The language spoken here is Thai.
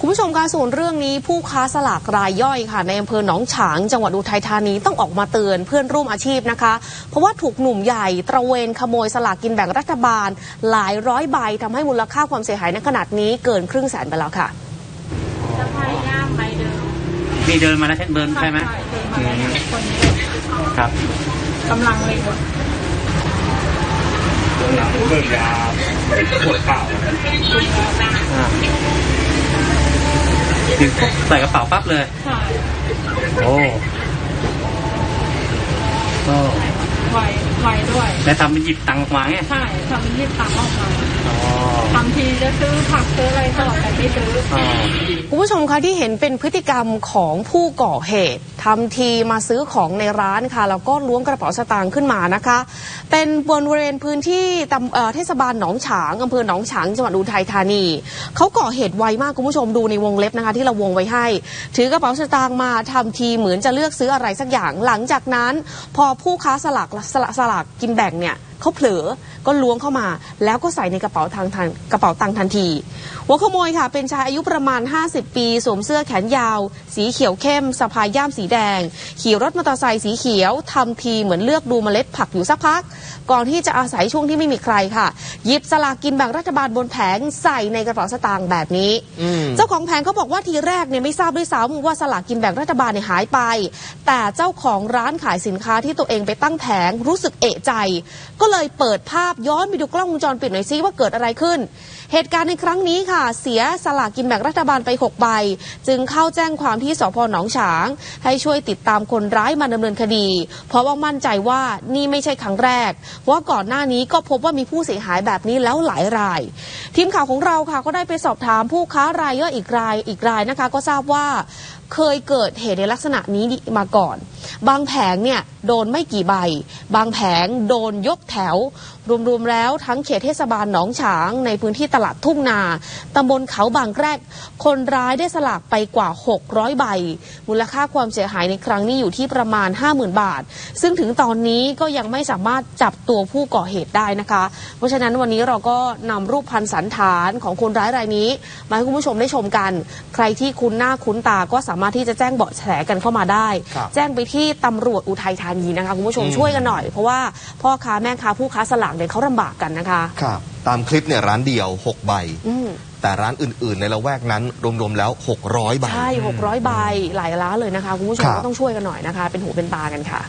คุณผู้ชมคะส่วนเรื่องนี้ผู้ค้าสลากรายย่อยค่ะ ในอำเภอหนองฉาง จังหวัดอุทัยธานีต้องออกมาเตือนเพื่อนร่วมอาชีพนะคะ เพราะว่าถูกหนุ่มใหญ่ตระเวนขโมยสลากกินแบ่งรัฐบาล หลายร้อยใบทำให้มูลค่าความเสียหายในขนาดนี้เกินครึ่งแสนไปแล้วค่ะจะพยายามไปเดิมมีเดินมาแล้วใช่เดินใช่ไหมเดินมาแล้วคนนี้ครับกำลังเลยหมดหลังเบิกยาปวดเข่า อ่าถึงปุ๊บใส่กระเป๋าปั๊บเลย ใช่โอ้โอ้ไวไวด้วย แล้วทำเป็นหยิบตังค์ออกมาไงใช่ทำรีบตังค์ออกมาอ๋อทำทีจะซื้อผักซื้ออะไรตลอดแต่ไม่ซื้อ อ๋อ คุณผู้ชมคะที่เห็นเป็นพฤติกรรมของผู้ก่อเหตุ ทำทีมาซื้อของในร้านค่ะแล้วก็ล้วงกระเป๋าสตางค์ขึ้นมานะคะ เป็นบริเวณพื้นที่ตำเทศบาลหนองฉางอำเภอหนองฉางจังหวัดอุทัยธานีเขาก่อเหตุไวมากคุณผู้ชมดูในวงเล็บนะคะ ที่เราวงไว้ให้ ถือกระเป๋าสตางค์มาทำทีเหมือนจะเลือกซื้ออะไรสักอย่างหลังจากนั้น พอผู้ค้าสลากสลากสลากกินแบ่งเนี่ยเขาเผลอ ก็ล้วงเข้ามา แล้วก็ใส่ในกระเป๋าทางทันกระเป๋าตังค์ทันทีหัวขโมยค่ะ เป็นชายอายุประมาณ 50 ปีสวมเสื้อแขนยาว สีเขียวเข้มสะพายย่ามสีแดง ขี่รถมอเตอร์ไซค์สีเขียวทำทีเหมือนเลือกดูเมล็ดผักอยู่สักพัก ก่อนที่จะอาศัยช่วงที่ไม่มีใครค่ะ หยิบสลากกินแบ่งรัฐบาลบนแผงใส่ในกระเป๋าสตางค์แบบนี้ เจ้าของแผงเขาบอกว่าทีแรกเนี่ยไม่ทราบด้วยซ้ำว่าสลากกินแบ่งรัฐบาลเนี่ยหายไป แต่เจ้าของร้านขายสินค้าที่ตัวเองไปตั้งแผงรู้สึกเอะใจ ก็เลยเปิดภาพย้อนไปดูกล้องวงจรปิดหน่อยซิว่าเกิดอะไรขึ้น เหตุการณ์ในครั้งนี้ค่ะ เสียสลากกินแบ่งรัฐบาลไป 6 ใบ จึงเข้าแจ้งความที่สพหนองฉาง ให้ช่วยติดตามคนร้ายมาดำเนินคดี เพราะว่ามั่นใจว่านี่ไม่ใช่ครั้งแรกเพราะว่าก่อนหน้านี้ก็พบว่ามีผู้เสียหายแบบนี้แล้วหลายราย ทีมข่าวของเราค่ะก็ได้ไปสอบถามผู้ค้ารายย่อยอีกรายอีกรายนะคะ ก็ทราบว่าเคยเกิดเหตุในลักษณะนี้มาก่อน บางแผงเนี่ยโดนไม่กี่ใบ บางแผงโดนยกแถว รวมๆแล้วทั้งเขตเทศบาลหนองฉางในพื้นที่ตลาดทุ่งนาตำบลเขาบางแกรก คนร้ายได้สลากไปกว่า 600 ใบ มูลค่าความเสียหายในครั้งนี้อยู่ที่ประมาณ 50,000 บาท ซึ่งถึงตอนนี้ก็ยังไม่สามารถจับตัวผู้ก่อเหตุได้นะคะ เพราะฉะนั้นวันนี้เราก็นำรูปพันสันฐานของคนร้ายรายนี้ มาให้คุณผู้ชมได้ชมกัน ใครที่คุ้นหน้าคุ้นตาก็สามารถที่จะแจ้งเบาะแสกันเข้ามาได้ครับแจ้งไปที่ตำรวจอุทัยธานีนะคะคุณผู้ชมช่วยกันหน่อย เพราะว่าพ่อค้าแม่ค้าผู้ค้าสลากเนี่ยเขาลำบากกันนะคะครับตามคลิปเนี่ยร้านเดียว 6 ใบอืมแต่ร้านอื่นๆ ในละแวกนั้น รวมๆแล้ว 600 ใบ ใช่ 600 ใบ หลายล้านเลยนะคะ คุณผู้ชมครับก็ต้องช่วยกันหน่อยนะคะ เป็นหูเป็นตากันค่ะ